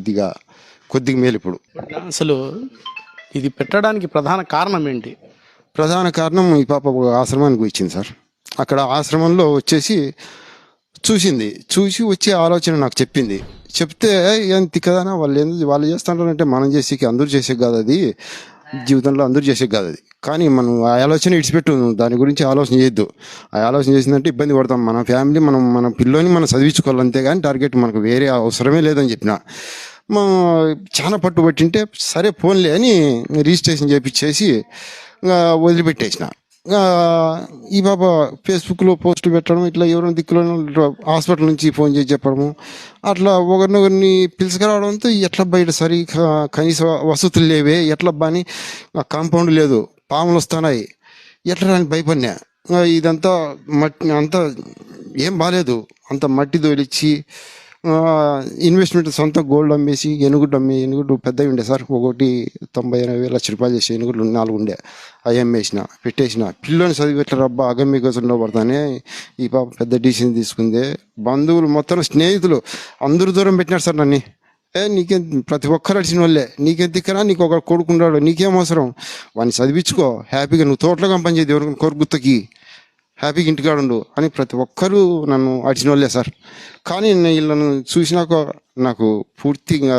కొద్దిగా కొద్దిగా మేలు ఇప్పుడు అసలు ఇది పెట్టడానికి ప్రధాన కారణం ఏంటి? ప్రధాన కారణం ఈ పాప ఒక ఆశ్రమానికి వచ్చింది సార్. అక్కడ ఆశ్రమంలో వచ్చేసి చూసింది. చూసి వచ్చే ఆలోచన నాకు చెప్పింది. చెప్తే ఎంత కదా వాళ్ళు ఏంది వాళ్ళు చేస్తుంటారంటే మనం చేసేకి అందరూ చేసే కాదు అది. జీవితంలో అందరూ చేసే కాదు అది. కానీ మనం ఆ ఆలోచన ఇడిచిపెట్టు దాని గురించి ఆలోచన చేయొద్దు. ఆ ఆలోచన చేసిందంటే ఇబ్బంది పడతాం. మన ఫ్యామిలీ మనం మన పిల్లోని మనం చదివించుకోవాలి అంతేగాని టార్గెట్ మనకు వేరే అవసరమే లేదని చెప్పిన. చాలా పట్టుబట్టింటే సరే ఫోన్లే అని రిజిస్ట్రేషన్ చేపించేసి ఇంకా వదిలిపెట్టేసిన. ఈ బాబా ఫేస్బుక్లో పోస్ట్ పెట్టడం ఇట్లా ఎవరైనా దిక్కులో హాస్పిటల్ నుంచి ఫోన్ చేసి చెప్పడము. అట్లా ఒకరినొకరిని పిలుచుకురావడంతో ఎట్లా బయట సరి కనీస వసతులు లేవే ఎట్లా బాని కాంపౌండ్ లేదు పాములు వస్తున్నాయి. ఎట్లా అని భయపడినా. ఇదంతా మట్టి అంతా ఏం బాగాలేదు అంత మట్టి తోలిచ్చి ఇన్వెస్ట్మెంట్ సొంత గోల్డ్ అమ్మేసి ఎనుగుడ్డు అమ్మి ఎనుగుడ్డు పెద్దవి ఉండే సార్. ఒకటి తొంభై ఎనభై లక్ష రూపాయలు చేసి ఎనుగుడ్లు నాలుగు ఉండే. అవి అమ్మేసిన పెట్టేసిన. పిల్లని చదివి రబ్బా అగమ్మి కోసం పడతానే. ఈ పాప పెద్ద డిసిషన్ తీసుకుంది. బంధువులు మొత్తం స్నేహితులు అందరూ దూరం పెట్టినారు సార్ నన్ను. ఏ నీకే ప్రతి ఒక్కరు అడిచిన వాళ్ళే. నీకేం దిక్కరా నీకు ఒక కొడుకున్నాడు నీకేం అవసరం? వాడిని చదివించుకో. హ్యాపీగా నువ్వు తోటలో కంపెనీ చేయదు కోరు గుత్తకి. హ్యాపీగా ఇంటికాడ ఉండు అని ప్రతి ఒక్కరూ నన్ను అడిచిన వాళ్ళే సార్. కానీ నేను వీళ్ళను చూసినాక నాకు పూర్తిగా